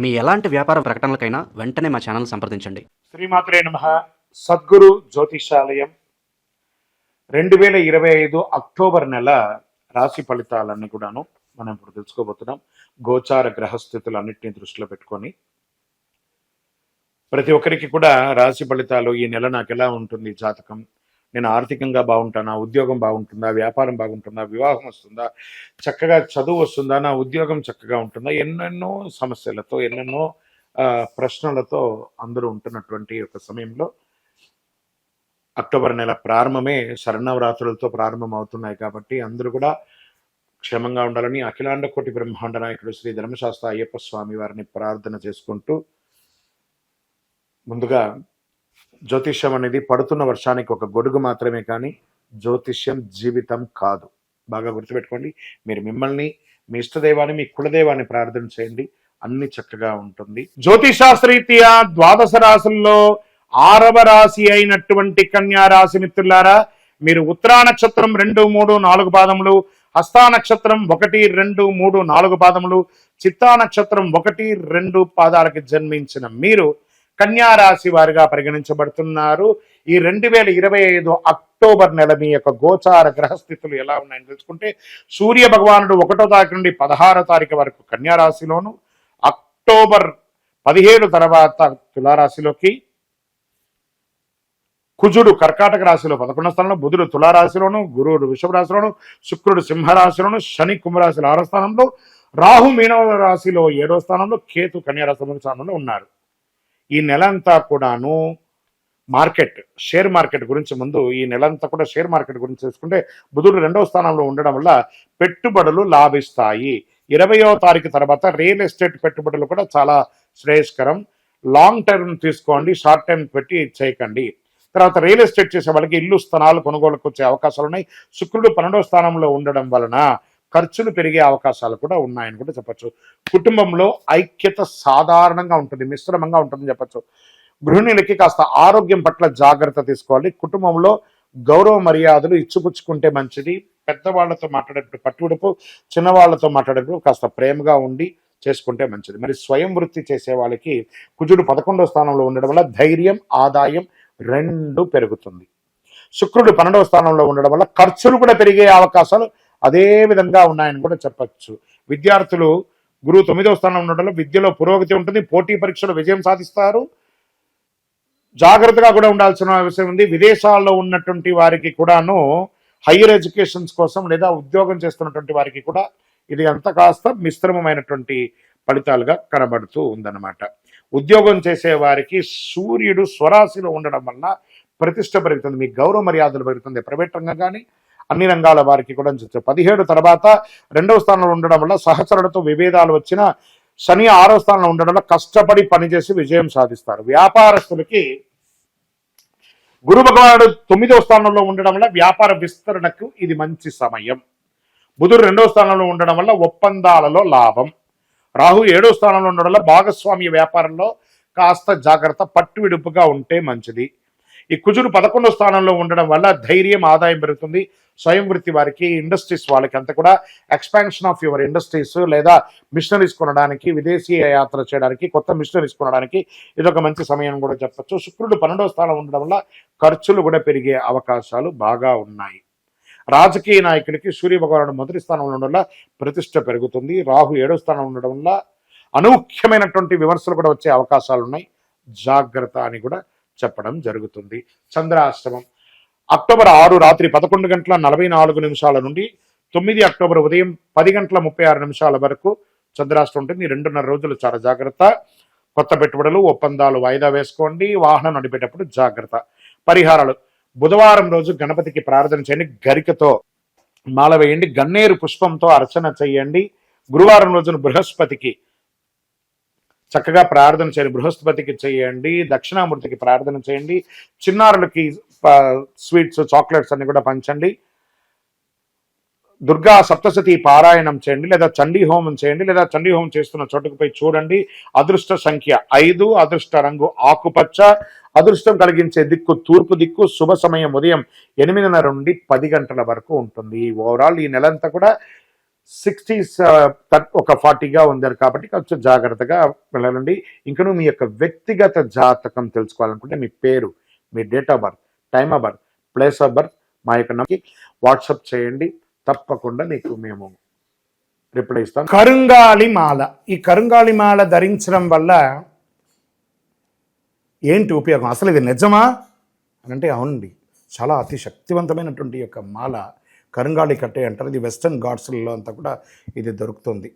మీ ఎలాంటి వ్యాపార ప్రకటనలకైనా వెంటనే మా ఛానల్ సంప్రదించండి. శ్రీమాత్రే నమ. సద్గురు జ్యోతిషాలయం. రెండు వేల ఇరవై ఐదు అక్టోబర్ నెల రాశి ఫలితాలన్నీ కూడాను మనం ఇప్పుడు తెలుసుకోబోతున్నాం. గోచార గ్రహస్థితులన్నింటినీ దృష్టిలో పెట్టుకొని. ప్రతి ఒక్కరికి కూడా రాశి ఫలితాలు ఈ నెల నాకు ఎలా ఉంటుంది జాతకం నేను ఆర్థికంగా బాగుంటానా? ఉద్యోగం బాగుంటుందా? వ్యాపారం బాగుంటుందా? వివాహం వస్తుందా? చక్కగా చదువు వస్తుందా? నా ఉద్యోగం చక్కగా ఉంటుందా? ఎన్నెన్నో సమస్యలతో ఎన్నెన్నో ప్రశ్నలతో అందరూ ఉంటున్నటువంటి ఒక సమయంలో అక్టోబర్ నెల ప్రారంభమే శరణవరాత్రులతో ప్రారంభం అవుతున్నాయి కాబట్టి అందరూ కూడా క్షేమంగా ఉండాలని అఖిలాండ కోటి బ్రహ్మాండ నాయకుడు శ్రీ ధర్మశాస్త్ర అయ్యప్ప స్వామి వారిని ప్రార్థన చేసుకుంటూ ముందుగా జ్యోతిష్యం అనేది పడుతున్న వర్షానికి ఒక గొడుగు మాత్రమే కానీ జ్యోతిష్యం జీవితం కాదు. బాగా గుర్తుపెట్టుకోండి. మీరు మిమ్మల్ని మీ ఇష్టదైవాన్ని మీ కులదైవాన్ని ప్రార్థన చేయండి. అన్ని చక్కగా ఉంటుంది. జ్యోతిషాస్త్రరీత్యా ద్వాదశ రాశుల్లో ఆరవ రాశి అయినటువంటి కన్యా రాశి మిత్రులారా మీరు ఉత్తరా నక్షత్రం రెండు మూడు నాలుగు పాదములు హస్తా నక్షత్రం ఒకటి రెండు మూడు నాలుగు పాదములు చిత్తా నక్షత్రం ఒకటి రెండు పాదాలకి జన్మించిన మీరు కన్యా రాశి వారిగా పరిగణించబడుతున్నారు. ఈ రెండు వేల ఇరవై ఐదు అక్టోబర్ నెల మీ యొక్క గోచార గ్రహస్థితులు ఎలా ఉన్నాయని తెలుసుకుంటే సూర్య భగవానుడు ఒకటో తారీఖు నుండి పదహారో తారీఖు వరకు కన్యారాశిలోను అక్టోబర్ పదిహేడు తర్వాత తులారాశిలోకి కుజుడు కర్కాటక రాశిలో పదకొండో స్థానంలో బుధుడు తులారాశిలోను గురువుడు వృషభరాశిలోను శుక్రుడు సింహరాశిలోను శని కుంభరాశిలో ఆరో స్థానంలో రాహు మీనవ రాశిలో ఏడో స్థానంలో కేతు కన్యా రాశి స్థానంలో ఉన్నారు. ఈ నెల అంతా కూడాను మార్కెట్ షేర్ మార్కెట్ గురించి ముందు ఈ నెలంతా కూడా షేర్ మార్కెట్ గురించి చూసుకుంటే బుధుడు రెండవ స్థానంలో ఉండడం వల్ల పెట్టుబడులు లాభిస్తాయి. ఇరవయో తారీఖు తర్వాత రియల్ ఎస్టేట్ పెట్టుబడులు కూడా చాలా శ్రేయస్కరం. లాంగ్ టర్మ్ తీసుకోండి షార్ట్ టర్మ్ పెట్టి చేయకండి. తర్వాత రియల్ ఎస్టేట్ చేసే వాళ్ళకి ఇల్లు స్థానాలు కొనుగోలుకు వచ్చే అవకాశాలు ఉన్నాయి. శుక్రుడు పన్నెండవ స్థానంలో ఉండడం వలన ఖర్చులు పెరిగే అవకాశాలు కూడా ఉన్నాయని కూడా చెప్పొచ్చు. కుటుంబంలో ఐక్యత సాధారణంగా ఉంటుంది మిశ్రమంగా ఉంటుందని చెప్పొచ్చు. గృహిణులకి కాస్త ఆరోగ్యం పట్ల జాగ్రత్త తీసుకోవాలి. కుటుంబంలో గౌరవ మర్యాదలు ఇచ్చిపుచ్చుకుంటే మంచిది. పెద్దవాళ్ళతో మాట్లాడేటప్పుడు పట్టుడుపు చిన్నవాళ్ళతో మాట్లాడేటప్పుడు కాస్త ప్రేమగా ఉండి చేసుకుంటే మంచిది. మరి స్వయం వృత్తి చేసే వాళ్ళకి కుజుడు పదకొండవ స్థానంలో ఉండడం వల్ల ధైర్యం ఆదాయం రెండు పెరుగుతుంది. శుక్రుడు పన్నెండవ స్థానంలో ఉండడం వల్ల ఖర్చులు కూడా పెరిగే అవకాశాలు అదే విధంగా ఉన్నాయని కూడా చెప్పచ్చు. విద్యార్థులు గురువు తొమ్మిదవ స్థానంలో ఉండడం విద్యలో పురోగతి ఉంటుంది పోటీ పరీక్షలో విజయం సాధిస్తారు. జాగ్రత్తగా కూడా ఉండాల్సిన అవసరం ఉంది. విదేశాల్లో ఉన్నటువంటి వారికి కూడాను హయ్యర్ ఎడ్యుకేషన్స్ కోసం లేదా ఉద్యోగం చేస్తున్నటువంటి వారికి కూడా ఇది అంత కాస్త మిశ్రమమైనటువంటి ఫలితాలుగా కనబడుతూ ఉందన్నమాట. ఉద్యోగం చేసే వారికి సూర్యుడు స్వరాశిలో ఉండడం వల్ల ప్రతిష్ట పెరుగుతుంది. మీ గౌరవ మర్యాదలు పెరుగుతుంది. ప్రైవేట్ రంగం కానీ అన్ని రంగాల వారికి కూడా చెప్తారు పదిహేడు తర్వాత రెండవ స్థానంలో ఉండడం వల్ల సహచరులతో విభేదాలు వచ్చిన శని ఆరో స్థానంలో ఉండడం వల్ల కష్టపడి పనిచేసి విజయం సాధిస్తారు. వ్యాపారస్తులకి గురు భగవానుడు తొమ్మిదవ స్థానంలో ఉండడం వల్ల వ్యాపార విస్తరణకు ఇది మంచి సమయం. బుధుడు రెండవ స్థానంలో ఉండడం వల్ల ఒప్పందాలలో లాభం. రాహు ఏడో స్థానంలో ఉండడం వల్ల భాగస్వామ్య వ్యాపారంలో కాస్త జాగ్రత్త పట్టు విడుపుగా ఉంటే మంచిది. ఈ కుజుడు పదకొండో స్థానంలో ఉండడం వల్ల ధైర్యం ఆదాయం పెరుగుతుంది. స్వయం వృత్తి వారికి ఇండస్ట్రీస్ వాళ్ళకి అంతా కూడా ఎక్స్పాన్షన్ ఆఫ్ యువర్ ఇండస్ట్రీస్ లేదా మిషనరీస్ కొనడానికి విదేశీ యాత్ర చేయడానికి కొత్త మిషనరీస్ కొనడానికి ఇదొక మంచి సమయం కూడా చెప్పచ్చు. శుక్రుడు పన్నెండవ స్థానం ఉండడం వల్ల ఖర్చులు కూడా పెరిగే అవకాశాలు బాగా ఉన్నాయి. రాజకీయ నాయకుడికి సూర్య భగవానుడు మొదటి స్థానంలో ఉండడం వల్ల ప్రతిష్ట పెరుగుతుంది. రాహు ఏడో స్థానం ఉండడం వల్ల అనూఖ్యమైనటువంటి విమర్శలు కూడా వచ్చే అవకాశాలు ఉన్నాయి. జాగ్రత్త అని కూడా చెప్పడం జరుగుతుంది. చంద్రాశ్రమం అక్టోబర్ ఆరు రాత్రి పదకొండు గంటల నలభై నాలుగు నిమిషాల నుండి తొమ్మిది అక్టోబర్ ఉదయం పది గంటల ముప్పై ఆరు నిమిషాల వరకు చంద్రాష్టం ఉంటుంది. రెండున్నర రోజులు చాలా జాగ్రత్త. కొత్త పెట్టుబడులు ఒప్పందాలు వాయిదా వేసుకోండి. వాహనం నడిపేటప్పుడు జాగ్రత్త. పరిహారాలు. బుధవారం రోజు గణపతికి ప్రార్థన చేయండి. గరికతో మాల వేయండి. గన్నేరు పుష్పంతో అర్చన చేయండి. గురువారం రోజున బృహస్పతికి చక్కగా ప్రార్థన చేయండి. బృహస్పతికి చేయండి. దక్షిణామూర్తికి ప్రార్థన చేయండి. చిన్నారులకి స్వీట్స్ చాక్లెట్స్ అన్ని కూడా పంచండి. దుర్గా సప్తశతి పారాయణం చేయండి లేదా చండీ హోమం చేయండి లేదా చండీ హోమం చేస్తున్న చోటుకు పోయి చూడండి. అదృష్ట సంఖ్య ఐదు అదృష్ట రంగు ఆకుపచ్చ. అదృష్టం కలిగించే దిక్కు తూర్పు దిక్కు శుభ సమయం ఉదయం ఎనిమిదిన్నర నుండి పది గంటల వరకు ఉంటుంది. ఓవరాల్ ఈ నెలంతా కూడా సిక్స్టీస్ ఒక ఫార్టీగా ఉందారు కాబట్టి కొంచెం జాగ్రత్తగా వెళ్ళాలండి ఇంకను మీ యొక్క వ్యక్తిగత జాతకం తెలుసుకోవాలనుకుంటే మీ పేరు మీ date of birth time of birth place of birth మా యొక్క నమ్మకి వాట్సప్ చేయండి. తప్పకుండా మీకు మేము రిప్లై ఇస్తాం. కరుంగాలి మాల. ఈ కరుంగాలి మాల ధరించడం వల్ల ఏంటి ఉపయోగం? అసలు ఇది నిజమా? అని అంటే అవునండి. చాలా అతి శక్తివంతమైనటువంటి యొక్క మాల కరుంగాళి కట్టే అంటారు. ఇది వెస్టర్న్ గాడ్స్లలో అంతా కూడా ఇది దొరుకుతుంది.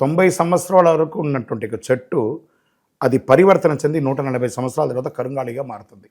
తొంభై సంవత్సరాల వరకు ఉన్నటువంటి ఒక చెట్టు అది పరివర్తన చెంది నూట నలభై సంవత్సరాల తర్వాత కరుంగాళిగా మారుతుంది.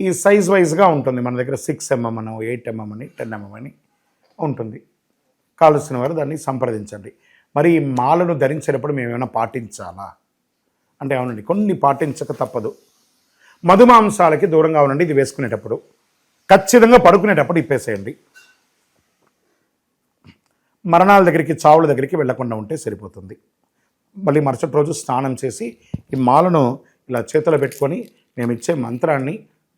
ఈ సైజ్ వైజ్గా ఉంటుంది. మన దగ్గర సిక్స్ ఎంఎం అని ఎయిట్ ఎంఎం అని టెన్ ఎంఎం అని ఉంటుంది. కావలసిన వారు దాన్ని సంప్రదించండి. మరి ఈ మాలను ధరించేటప్పుడు మేము ఏమైనా పాటించాలా? అంటే అవునండి కొన్ని పాటించక తప్పదు. మధుమాంసాలకి దూరంగా ఉండండి ఇది వేసుకునేటప్పుడు. ఖచ్చితంగా పడుకునేటప్పుడు ఇప్పేసేయండి. మరణాల దగ్గరికి చావుల దగ్గరికి వెళ్ళకుండా ఉంటే సరిపోతుంది. మళ్ళీ మరుసటి రోజు స్నానం చేసి ఈ మాలను ఇలా చేతిలో పెట్టుకొని మేము ఇచ్చే మంత్రాన్ని